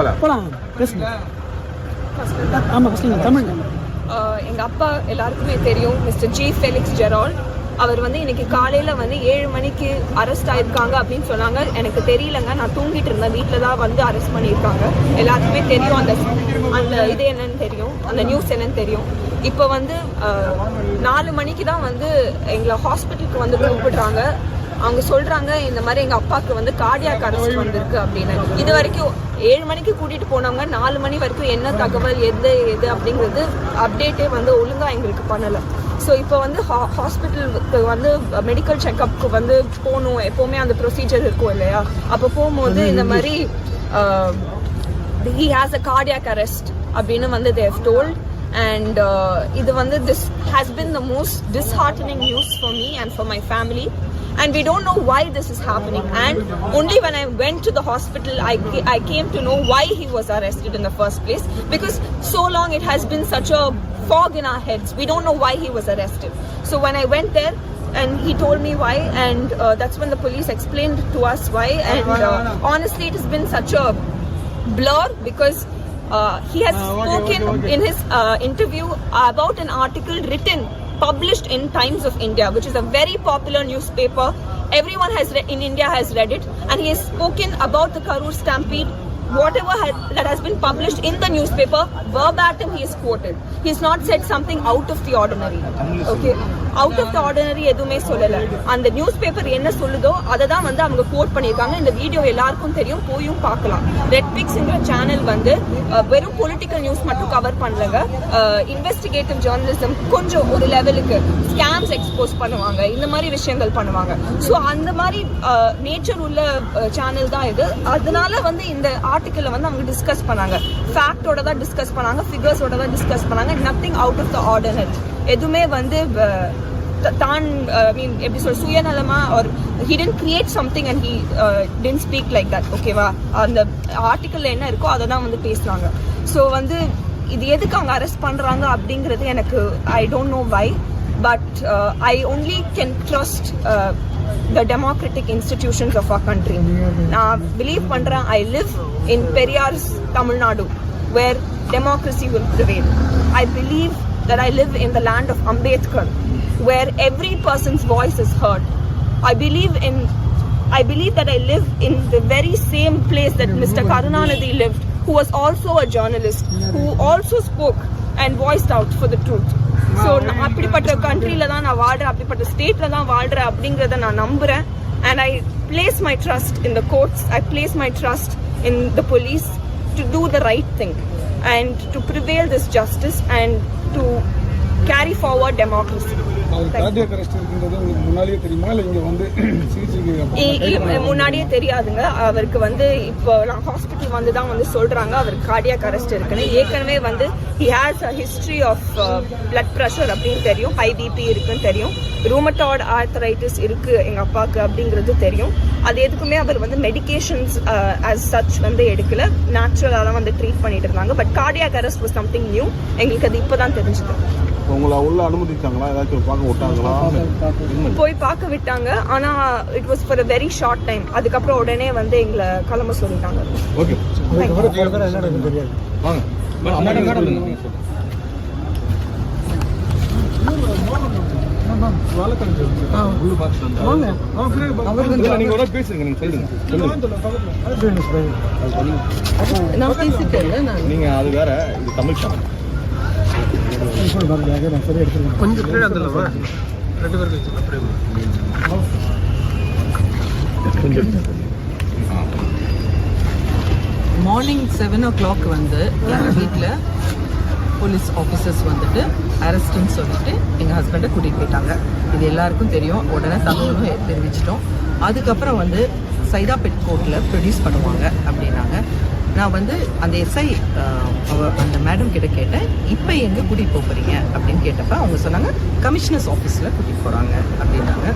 போகலாம் பேசுங்க. ஆமாம் ஃபஸ்ட்டு தமிழ் ஆஹ் எங்க அப்பா எல்லாருக்குமே தெரியும் மிஸ்டர் ஜி ஃபெலிக்ஸ் ஜெரால் அவர் வந்து இன்னைக்கு காலையில வந்து ஏழு மணிக்கு அரெஸ்ட் ஆயிருக்காங்க அப்படின்னு சொன்னாங்க. எனக்கு தெரியலங்க. நான் தூங்கிட்டு இருந்தேன். வீட்டில் தான் வந்து அரெஸ்ட் பண்ணியிருக்காங்க. எல்லாருக்குமே தெரியும் அந்த அந்த இது என்னன்னு தெரியும். அந்த நியூஸ் என்னன்னு தெரியும். இப்போ வந்து நாலு மணிக்கு தான் வந்து எங்களை ஹாஸ்பிட்டலுக்கு வந்து கூப்பிடுறாங்க. அவங்க சொல்றாங்க இந்த மாதிரி எங்க அப்பாவுக்கு வந்து கார்டியாக் அரெஸ்ட் வந்திருக்கு அப்படின்னு. இது வரைக்கும் ஏழு மணிக்கு கூட்டிட்டு போனவங்க நாலு மணி வரைக்கும் என்ன தகவல் எது எது அப்படிங்கிறது அப்டேட்டே வந்து ஒழுங்கா எங்களுக்கு பண்ணல. ஸோ இப்போ வந்து ஹாஸ்பிட்டலுக்கு வந்து மெடிக்கல் செக்கப்க்கு வந்து போகணும். எப்போவுமே அந்த ப்ரொசீஜர் இருக்கும் இல்லையா? அப்போ போகும்போது இந்த மாதிரி he has a cardiac arrest அப்படின்னு வந்து தேவ் டோல்ட் அண்ட் இது வந்து this has been the most disheartening news for me and for my family and we don't know why this is happening. And only when i went to the hospital I, I came to know why he was arrested in the first place. Because so long it has been such a fog in our heads. We don't know why he was arrested. So when i went there and he told me why and uh, that's when the police explained to us why. And uh, honestly it has been such a blur because uh, he has spoken in his uh, interview about an article written published in times of india which is a very popular newspaper. Everyone has re- in india has read it. And he has spoken about the karur stampede. Whatever has, that has been published in the newspaper verbatim he is quoted. He has not said something out of the ordinary. Okay out of the ordinary எதுவுமே சொல்லல. அந்த news paper என்ன சொல்லுதோ அதை தான் வந்து அவங்க code பண்ணியிருக்காங்க. இந்த வீடியோ எல்லாருக்கும் தெரியும் போயும் பார்க்கலாம். ரெட் பிக்ஸ்ங்கிற சேனல் வந்து வெறும் பொலிட்டிக்கல் நியூஸ் மட்டும் கவர் பண்ணலங்க. இன்வெஸ்டிகேட்டிவ் ஜேர்னலிசம் கொஞ்சம் ஒரு லெவலுக்கு ஸ்கேம்ஸ் எக்ஸ்போஸ் பண்ணுவாங்க. இந்த மாதிரி விஷயங்கள் பண்ணுவாங்க. ஸோ அந்த மாதிரி நேச்சர் உள்ள சேனல் தான் இது. அதனால வந்து இந்த ஆர்டிக்கலை வந்து அவங்க டிஸ்கஸ் பண்ணாங்க. ஃபேக்டோட தான் டிஸ்கஸ் பண்ணாங்க. ஃபிகர்ஸோட தான் டிஸ்கஸ் பண்ணாங்க. Nothing out of the ordinary எதுவுமே வந்து தான் ஐ மீன் எப்படி சொல்ற சுயநலமா ஒரு hidden create something and he tend speak like that ஓகேவா அந்த ஆர்டிக்கல்ல என்ன இருக்கோ அதை தான் வந்து பேசுனாங்க. ஸோ வந்து இது எதுக்கு அவங்க அரெஸ்ட் பண்றாங்க அப்படிங்கிறது எனக்கு I don't know why but I only can trust the democratic institutions of a country நான் பிலீவ் பண்றேன் I live in Periyar's Tamil Nadu where democracy will prevail I believe that I live in the land of Ambedkar, where every person's voice is heard. I believe in I believe that I live in the very same place that Mr. Karunanidhi lived, who was also a journalist, who also spoke and voiced out for the truth. So அப்படிப்பட்ட கண்ட்ரில தான் நான் வாழ்றேன் அப்படிப்பட்ட ஸ்டேட்ல தான் வாழ்றேன் அப்படிங்கிறத நான் நம்புறேன் and I place my trust in the courts I place my trust in the police to do the right thing and to prevail this justice and to arrest இருக்கின்றது உங்களுக்கு முன்னாடியே தெரியாதுங்க. அவருக்கு வந்து இப்போ நான் ஹாஸ்பிட்டல் வந்து தான் வந்து சொல்றாங்க. அவருக்கு கார்டியாக் அரெஸ்ட் இருக்குன்னு. ஏற்கனவே வந்து he has a history of blood pressure அப்படின்னு தெரியும். ஹை பிபி இருக்குன்னு தெரியும். ரூமட்டாய்டு ஆர்த்தரைட்டிஸ் இருக்கு எங்க அப்பாவுக்கு அப்படிங்கிறது தெரியும். அது எதுக்குமே அவர் வந்து மெடிகேஷன்ஸ் as சச் வந்து எடுக்கல. நேச்சுரலாக தான் வந்து ட்ரீட் பண்ணிட்டு இருந்தாங்க. But cardiac arrest was something new எங்களுக்கு அது இப்போ தான் தெரிஞ்சுது. உங்களை உள்ள அனுமதிச்சாங்களா? ஏதாச்சும் பார்க்க விட்டாங்களா? போய் பார்க்க விட்டாங்க. ஆனா it was for a very short time அதுக்கப்புறம் உடனே வந்து எங்களை கிளம்ப சொல்லிட்டாங்க. ஓகே நான் பேசிட்டேன். நீங்க அது வேற இது தமிழ் சேனல் கொஞ்சம் பின்னாடி வந்துடலாமா? ரெண்டு பேருக்கு வச்சுக்கலாம் அப்படியே மார்னிங் செவன் ஓ கிளாக் வந்து எங்கள் வீட்டில் போலீஸ் ஆஃபீஸர்ஸ் வந்துட்டு அரெஸ்ட்னு சொல்லிட்டு எங்கள் ஹஸ்பண்டை கூட்டிகிட்டு போயிட்டாங்க. இது எல்லாருக்கும் தெரியும். உடனே தகவலும் தெரிவிச்சிட்டோம். அதுக்கப்புறம் வந்து சைதாபேட் கோர்ட்டில் ப்ரொடியூஸ் பண்ணுவாங்க அப்படின்னாங்க. நான் வந்து அந்த எஸ்ஐ அவ அந்த மேடம் கிட்ட கேட்டேன் இப்போ எங்கே கூட்டிகிட்டு போக போகிறீங்க அப்படின்னு கேட்டப்ப அவங்க சொன்னாங்க கமிஷனர்ஸ் ஆஃபீஸில் கூட்டிகிட்டு போகிறாங்க அப்படின்னாங்க.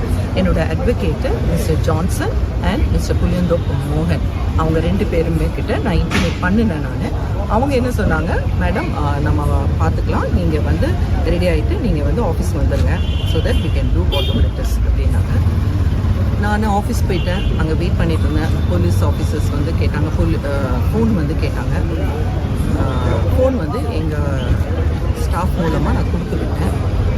என்னோட advocate mister Johnson and mister Puliyantho மோகன் அவங்க ரெண்டு பேருமே கிட்ட நான் இன்டிமேட் பண்ணினேன் நான். அவங்க என்ன சொன்னாங்க மேடம் நம்ம பார்த்துக்கலாம் நீங்கள் வந்து ரெடி ஆகிட்டு நீங்கள் வந்து ஆஃபீஸ் வந்துடுங்க so that we can do what அப்படின்னாங்க. நான் ஆஃபீஸ் போயிட்டேன். அங்கே வெயிட் பண்ணிட்டு இருந்தேன். போலீஸ் ஆஃபீஸர்ஸ் வந்து கேட்டாங்க. போலி ஃபோன் வந்து கேட்டாங்க. ஃபோன் வந்து எங்கள் ஸ்டாஃப் மூலமாக நான் கொடுத்து விட்டேன்.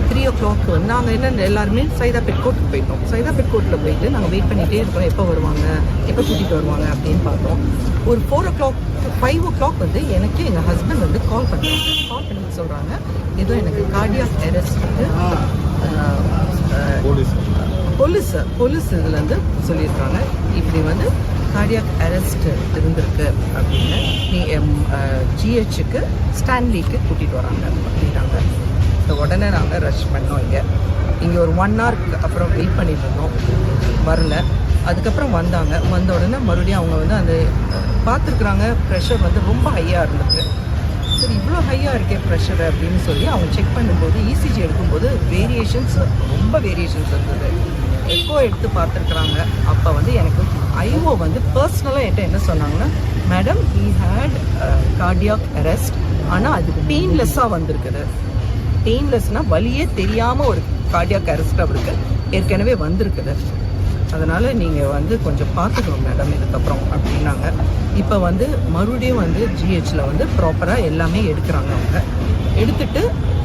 த்ரீ ஓ கிளாக் வந்து நாங்கள் என்ன எல்லாருமே சைதாபேட் கோர்ட்டுக்கு போயிட்டோம். சைதாபேட் கோர்ட்டில் போயிட்டு நாங்கள் வெயிட் பண்ணிகிட்டே இருக்கோம். எப்போ வருவாங்க எப்போ கூட்டிகிட்டு வருவாங்க அப்படின்னு பார்த்தோம். ஒரு four o'clock five o'clock வந்து எனக்கு எங்கள் ஹஸ்பண்ட் வந்து கால் பண்ணாங்க கால் பண்ணி சொல்கிறாங்க ஏதோ எனக்கு கார்டியாக் அரெஸ்ட் வந்து போலீஸ். போலீஸ் போலீஸ் இதுலேருந்து சொல்லியிருக்காங்க. இப்படி வந்து கார்டியாக் அரெஸ்ட் இருந்திருக்கு அப்படின்னு நீ எம் ஜிஹெச்சுக்கு ஸ்டான்லிக்கு கூட்டிகிட்டு வராங்க அப்படின்றாங்க. ஸோ உடனே நாங்கள் ரஷ் பண்ணோம் இங்கே. இங்கே ஒரு ஒன் ஹவருக்கு அப்புறம் வெயிட் பண்ணிட்டு இருந்தோம். வரல. அதுக்கப்புறம் வந்தாங்க. வந்த உடனே மறுபடியும் அவங்க வந்து அந்த பார்த்துருக்குறாங்க. ப்ரெஷர் வந்து ரொம்ப ஹையாக இருந்திருக்கு. சரி இவ்வளோ ஹையாக இருக்கே ப்ரெஷர் அப்படின்னு சொல்லி அவங்க செக் பண்ணும்போது இசிஜி எடுக்கும்போது வேரியேஷன்ஸ் ரொம்ப வேரியேஷன்ஸ் இருந்தது. எக்கோ எடுத்து பார்த்துருக்குறாங்க. அப்போ வந்து எனக்கு ஐஓ வந்து பர்சனலாக என்கிட்ட என்ன சொன்னாங்கன்னா madam he had cardiac arrest ஆனால் அது பெயின்லெஸ்ஸாக வந்திருக்குது. பெயின்லெஸ்னால் வலியே தெரியாமல் ஒரு கார்டியாக் அரெஸ்ட் அவருக்கு ஏற்கனவே வந்திருக்குது. அதனால் நீங்கள் வந்து கொஞ்சம் பார்த்துக்கணும் மேடம் இதுக்கப்புறம் அப்படின்னாங்க. இப்போ வந்து மறுபடியும் வந்து ஜிஹெச்சில் வந்து ப்ராப்பராக எல்லாமே எடுக்கிறாங்க அவங்க. எடுத்துட்டு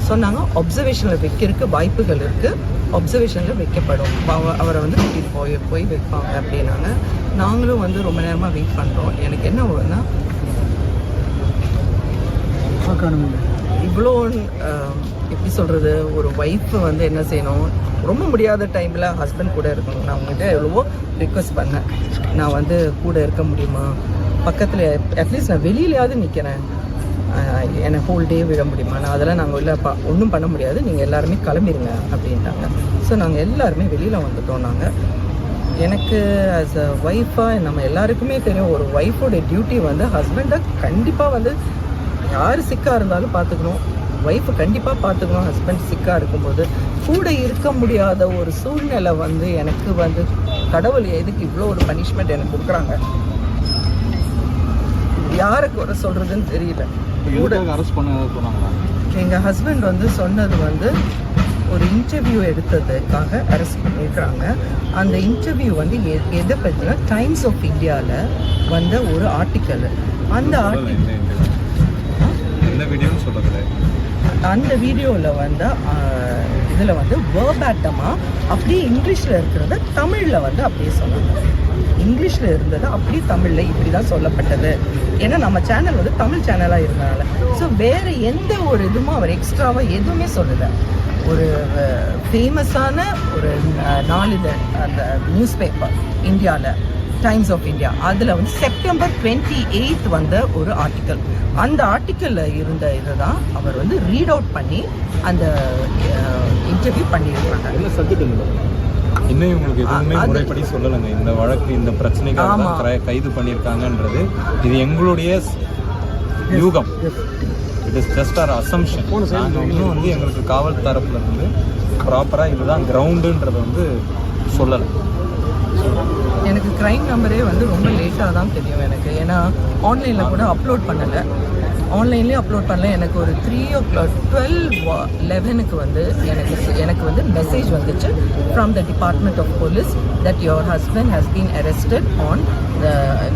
சொன்னாங்க அப்சர்வேஷனில் வைக்கிறதுக்கு வாய்ப்புகள் இருக்குது அப்சர்வேஷனில் வைக்கப்படும். அவ- அவரை வந்து கூட்டிகிட்டு போய் போய் வைப்பாங்க அப்படின்னாங்க. நாங்களும் வந்து ரொம்ப நேரமாக வெயிட் பண்ணுறோம் எனக்கு என்ன ஒன்றுனா இவ்வளோ எப்படி சொல்கிறது ஒரு ஒய்ஃபை வந்து என்ன செய்யணும்? ரொம்ப முடியாத டைமில் ஹஸ்பண்ட் கூட இருக்கணும். நான் உங்கள்கிட்ட எவ்வளவோ ரிக்வெஸ்ட் பண்ணேன். நான் வந்து கூட இருக்க முடியுமா? பக்கத்தில் அட்லீஸ்ட் நான் வெளியிலையாவது நிற்கிறேன் என்னை ஹோல் டே விட முடியுமா? நான் அதெல்லாம் நாங்கள் இல்லைப்பா ஒன்றும் பண்ண முடியாது. நீங்கள் எல்லாருமே கிளம்பிடுங்க அப்படின்ட்டாங்க. ஸோ நாங்கள் எல்லாருமே வெளியில் வந்துட்டோம் நாங்கள் எனக்கு ஆஸ் அ ஒய்ஃபாக நம்ம எல்லாருக்குமே தெரியும் ஒரு ஒய்ஃபோடைய டியூட்டி வந்து ஹஸ்பண்டை கண்டிப்பாக வந்து யார் சிக்காக இருந்தாலும் பார்த்துக்கணும் ஒய்ஃபு கண்டிப்பாக பார்த்துக்கணும் ஹஸ்பண்ட் சிக்காக இருக்கும்போது கூட இருக்க முடியாத ஒரு சூழ்நிலை வந்து எனக்கு வந்து கடவுள் எதுக்கு இவ்வளோ ஒரு பனிஷ்மெண்ட் எனக்கு கொடுக்குறாங்க? யாருக்கு வர சொல்கிறதுன்னு தெரியல. எங்கள் ஹஸ்பண்ட் வந்து சொன்னது வந்து ஒரு இன்டர்வியூ எடுத்ததுக்காக அரெஸ்ட் பண்ணியிருக்கிறாங்க அந்த இன்டர்வியூ வந்து எ எதை பற்றினா டைம்ஸ் ஆஃப் இந்தியாவில் வந்த ஒரு ஆர்டிக்கல் அந்த ஆர்டிக்கல் அந்த வீடியோவில் வந்து இதில் வந்து வேர்பேட்டமாக அப்படியே இங்கிலீஷில் இருக்கிறத தமிழில் வந்து அப்படியே சொன்னாங்க. இங்கிலீஷில் இருந்தது அப்படியே தமிழில் இப்படி தான் சொல்லப்பட்டது. ஏன்னா நம்ம சேனல் வந்து தமிழ் சேனலாக இருந்தனால. ஸோ வேறு எந்த ஒரு இதுவும் அவர் எக்ஸ்ட்ராவாக எதுவுமே சொல்லலை. ஒரு ஃபேமஸான ஒரு நாளிதழ் அந்த நியூஸ் பேப்பர் இந்தியாவில் டைம்ஸ் ஆஃப் இந்தியா அதில் வந்து செப்டம்பர் டுவெண்ட்டி எயித் வந்த ஒரு ஆர்டிக்கல் அந்த ஆர்டிக்கலில் இருந்த இதை தான் அவர் வந்து ரீட் அவுட் பண்ணி அந்த இன்டர்வியூ பண்ணியிருக்காங்க. இன்னும் இவங்களுக்கு எதுவுமே முறைப்படி சொல்லலைங்க. இந்த வழக்கு இந்த பிரச்சனைக்காக. தான் கைது பண்ணியிருக்காங்கன்றது இது எங்களுடைய யூகம். It is just our assumption நாங்கள் இன்னும் வந்து எங்களுக்கு காவல் தரப்புல இருந்து ப்ராப்பராக இதுதான் கிரவுண்டுன்றதை வந்து சொல்லலை. எனக்கு க்ரைம் நம்பரே வந்து ரொம்ப லேட்டாக தான் தெரியும் எனக்கு. ஏன்னா ஆன்லைனில் கூட அப்லோட் பண்ணலை. ஆன்லைன்லேயே அப்லோட் பண்ணல. எனக்கு ஒரு த்ரீ ஓ கிளாக் டுவெல் லெவனுக்கு வந்து எனக்கு எனக்கு வந்து மெசேஜ் வந்துச்சு from the department of police that your husband has been arrested on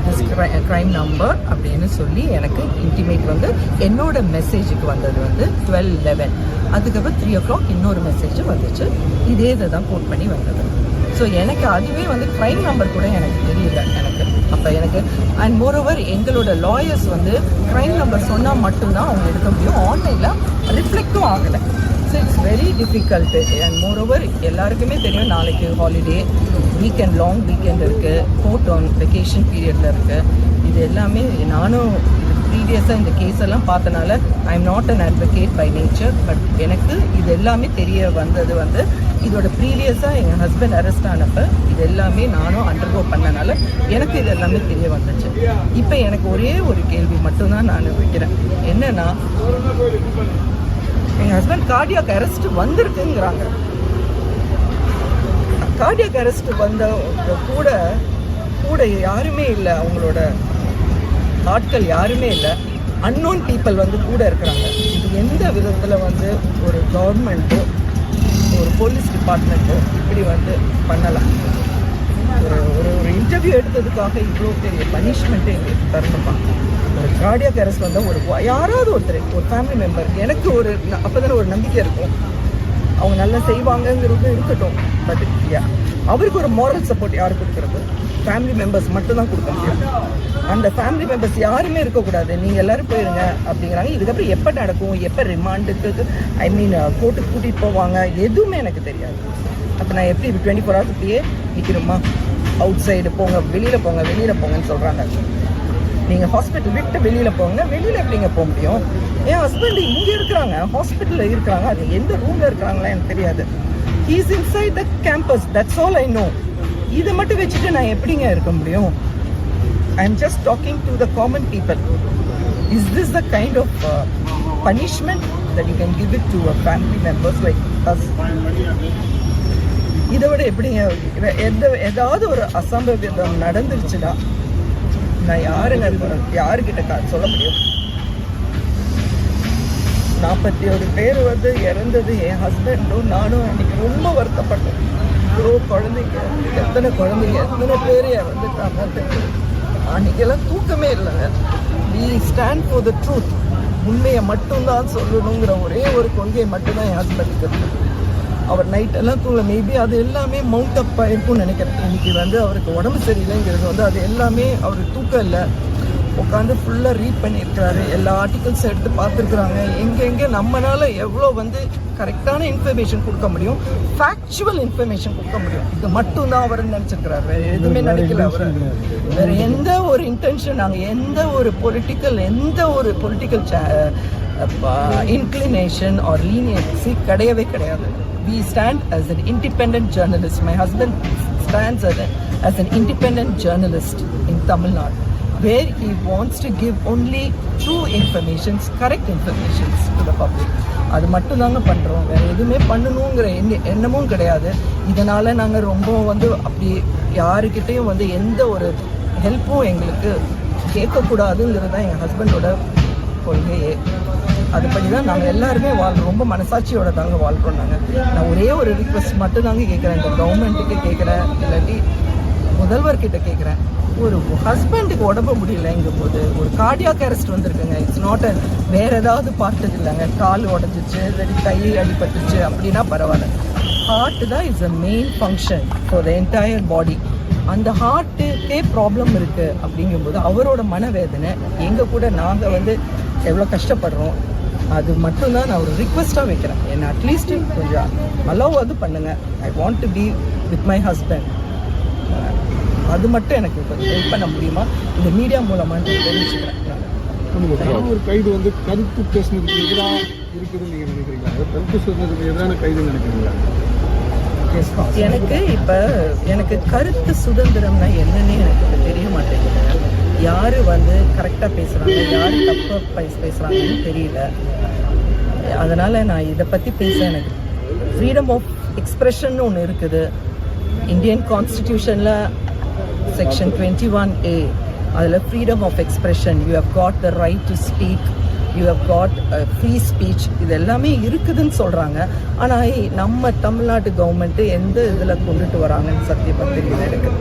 this crime number அப்படின்னு சொல்லி எனக்கு இன்டிமேட் வந்து என்னோட மெசேஜுக்கு வந்தது வந்து டுவெல் லெவன் அதுக்கப்புறம் த்ரீ ஓ கிளாக் இன்னொரு மெசேஜ் வந்துச்சு. இதே இதை தான் கோட் பண்ணி வந்தது. ஸோ எனக்கு அதுவே வந்து க்ரைம் நம்பர் கூட எனக்கு தெரியல எனக்கு. அப்போ எனக்கு அண்ட் மோரோவர் எங்களோட லாயர்ஸ் வந்து க்ரைம் நம்பர் சொன்னால் மட்டும்தான் அவங்க எடுக்க முடியும். ஆன்லைனில் ரிஃப்ளெக்டும் ஆகலை. So it's very difficult and moreover எல்லாருக்குமே தெரியும் நாளைக்கு ஹாலிடே வீக்கெண்ட் லாங் வீக்கெண்ட் இருக்குது கோர்ட் ஆன் வெக்கேஷன் பீரியடில் இருக்குது இது எல்லாமே நானும் ப்ரீவியஸாக இந்த கேஸ் எல்லாம் பார்த்தனால I am not an advocate by nature but எனக்கு இது எல்லாமே தெரிய வந்தது வந்து இதோட ப்ரீவியஸாக எங்கள் ஹஸ்பண்ட் அரெஸ்ட் ஆனப்போ இது எல்லாமே நானும் அண்டர்கோ பண்ணனால எனக்கு இது எல்லாமே தெரிய வந்துச்சு. இப்போ எனக்கு ஒரே ஒரு கேள்வி மட்டும்தான் நான் வைக்கிறேன். என்னன்னா எங்கள் ஹஸ்பண்ட் கார்டியாக் அரெஸ்ட் வந்திருக்குங்கிறாங்க. கார்டியாக் அரெஸ்ட் வந்த கூட கூட யாருமே இல்லை அவங்களோட ஆட்கள் யாருமே இல்லை. அன்னோன் பீப்புள் வந்து கூட இருக்கிறாங்க. இது எந்த விதத்தில் வந்து ஒரு கவர்மெண்ட்டு ஒரு போலீஸ் டிபார்ட்மெண்ட்டு இப்படி வந்து பண்ணலாம். ஒரு ஒரு ஒரு இன்டர்வியூ எடுத்ததுக்காக இவ்வளோ பெரிய பனிஷ்மெண்ட்டு எங்களுக்கு தரணுமா? ஒரு கார்டியாக அரெஸ்ட் வந்தால் ஒரு யாராவது ஒருத்தர் ஒரு ஃபேமிலி மெம்பர் எனக்கு ஒரு அப்போ தானே ஒரு நம்பிக்கை இருக்கும். அவங்க நல்லா செய்வாங்கங்கிறது இருக்கட்டும். பட் அவருக்கு ஒரு மாரல் சப்போர்ட் யார் கொடுக்குறது? ஃபேமிலி மெம்பர்ஸ் மட்டும்தான் கொடுக்க முடியும் அந்த ஃபேமிலி மெம்பர்ஸ் யாருமே இருக்கக்கூடாது. நீங்கள் எல்லோரும் போயிருங்க அப்படிங்கிறாங்க. இதுக்கப்புறம் எப்போ நடக்கும்? எப்போ ரிமாண்டுக்கு ஐ மீன் கோர்ட்டுக்கு கூட்டிகிட்டு போவாங்க? எதுவுமே எனக்கு தெரியாது. அப்போ நான் எப்படி டுவெண்ட்டி ஃபோர் ஹவர்ஸ் இப்படியே நிற்கிறோமா அவுட் சைடு போங்க வெளியில் போங்க வெளியில் போங்கன்னு சொல்கிறாங்க நீங்கள் ஹாஸ்பிட்டல் விட்டு வெளியில் போங்க. வெளியில் எப்படிங்க போக முடியும்? என் ஹஸ்பண்ட் இங்கே இருக்கிறாங்க. ஹாஸ்பிட்டலில் இருக்கிறாங்க. அது எந்த ரூமில் இருக்கிறாங்களா எனக்கு தெரியாது. He's inside the campus that's all I know இதை மட்டும் வச்சுட்டு நான் எப்படிங்க இருக்க முடியும்? I am just talking to the common people is this the kind of punishment that you can give it to a family members like us இதை விட எப்படிங்க எந்த ஏதாவது ஒரு அசம்பவிதம் நடந்துருச்சுன்னா நான் யாருங்க யாருக்கிட்ட கா- சொல்ல முடியும்? நாற்பத்தி ஒரு பேர் வந்து இறந்தது என் ஹஸ்பண்டும் நானும் அன்னைக்கு ரொம்ப வருத்தப்பட்டேன் இவ்வளோ குழந்தைங்க எத்தனை குழந்தைங்க எத்தனை பேர் இறந்துட்டாங்க அன்னைக்கெல்லாம் தூக்கமே இல்லைங்க we stand for the truth உண்மையை மட்டும்தான் சொல்லணுங்கிற ஒரே ஒரு கொள்கையை மட்டும்தான் என் ஹஸ்பண்டுக்கு இருக்கு. அவர் நைட்டெல்லாம் தூங்கல. மேபி அது எல்லாமே மவுண்ட் அப் ஆயிருக்கும்னு நினைக்கிறேன். இன்னைக்கு வந்து அவருக்கு உடம்பு சரியில்லைங்கிறது வந்து அது எல்லாமே அவருக்கு தூக்கம் இல்லை. உட்காந்து ஃபுல்லாக ரீட் பண்ணியிருக்கிறாரு. எல்லா ஆர்டிகல்ஸ் எடுத்து பார்த்துருக்குறாங்க. எங்கெங்கே நம்மனால எவ்வளோ வந்து கரெக்டான இன்ஃபர்மேஷன் கொடுக்க முடியும் ஃபேக்சுவல் இன்ஃபர்மேஷன் கொடுக்க முடியும். இது மட்டும்தான் அவர் நினச்சிருக்கிறார். வேறு எதுவுமே நினைக்கல அவர். வேற எந்த ஒரு இன்டென்ஷன் நாங்கள் எந்த ஒரு பொலிட்டிக்கல் எந்த ஒரு பொலிட்டிக்கல் இன்க்ளினேஷன் ஆர் லீனியன்சி கிடையவே கிடையாது. We stand as an independent journalist. My husband stands as, a, as an independent journalist in Tamil Nadu. Where he wants to give only true informations correct informations to the public. அது மட்டும் தாங்க பண்ணுறோம் வேறு எதுவுமே பண்ணணுங்கிற எண்ண எண்ணமும் கிடையாது. இதனால் நாங்கள் ரொம்ப வந்து அப்படி யாருக்கிட்டேயும் வந்து எந்த ஒரு ஹெல்ப்பும் எங்களுக்கு கேட்கக்கூடாதுங்கிறது தான் எங்கள் ஹஸ்பண்டோட கொள்கையே. அதுபடி தான் நாங்கள் எல்லாருமே வாழ் ரொம்ப மனசாட்சியோட தாங்க வாழ்கிறோம் நாங்கள் நான் ஒரே ஒரு ரிக்வெஸ்ட் மட்டும் தாங்க கேட்குறேன் இந்த கவர்மெண்ட்டுக்கு கேட்குறேன் இல்லாட்டி முதல்வர்கிட்ட கேட்குறேன் ஒரு ஹஸ்பண்டுக்கு உடம்பு முடியலைங்கும் போது ஒரு கார்டியாக் அரெஸ்ட் வந்திருக்குங்க. இட்ஸ் நாட் அ வேற ஏதாவது பார்ட்டது இல்லைங்க. கால் உடஞ்சிச்சு சரி கை அடிபட்டுச்சு அப்படின்னா பரவாயில்ல. ஹார்ட் தான் is a main function for the entire body அந்த ஹார்ட்டுக்கே ப்ராப்ளம் இருக்கு அப்படிங்கும்போது அவரோட மனவேதனை எங்க கூட நாங்க வந்து எவ்வளோ கஷ்டப்படுறோம் அது மட்டும்தான் நான் ஒரு ரிக்வெஸ்ட்டாக வைக்கிறேன். என்ன அட்லீஸ்ட் கொஞ்சம் அலோவாவது பண்ணுங்க. I want to be with my husband அது மட்டும் எனக்கு ஹெல்ப் பண்ண முடியுமா? இந்த மீடியா மூலமாக நான். ஒரு கைது வந்து கருத்து பேசுனதுக்கு எதிராக இருக்குதுன்னு நீங்க நினைக்கிறீங்களா? கருத்து சொன்னதுக்கு எதிரான கைதுன்னு நினைக்கிறீங்களா? எனக்கு இப்போ எனக்கு கருத்து சுதந்திரம்னா என்னன்னே எனக்கு தெரிய மாட்டேங்குது. யார் வந்து கரெக்டாக பேசுகிறாங்க யார் தப்பாக பேச பேசுகிறாங்கன்னு தெரியல. அதனால் நான் இதை பற்றி பேச எனக்கு ஃப்ரீடம் ஆஃப் எக்ஸ்பிரஷன் ஒன்று இருக்குது. இந்தியன் கான்ஸ்டிடியூஷனில் செக்ஷன் டுவெண்ட்டி ஒன் ஏ அதில் freedom of expression you have got the right to speak you have got free speech இது எல்லாமே இருக்குதுன்னு சொல்கிறாங்க ஆனால் நம்ம தமிழ்நாட்டு கவர்மெண்ட்டு எந்த இதில் கொண்டுட்டு வராங்கன்னு சத்தியமாக தெரியல எனக்கு.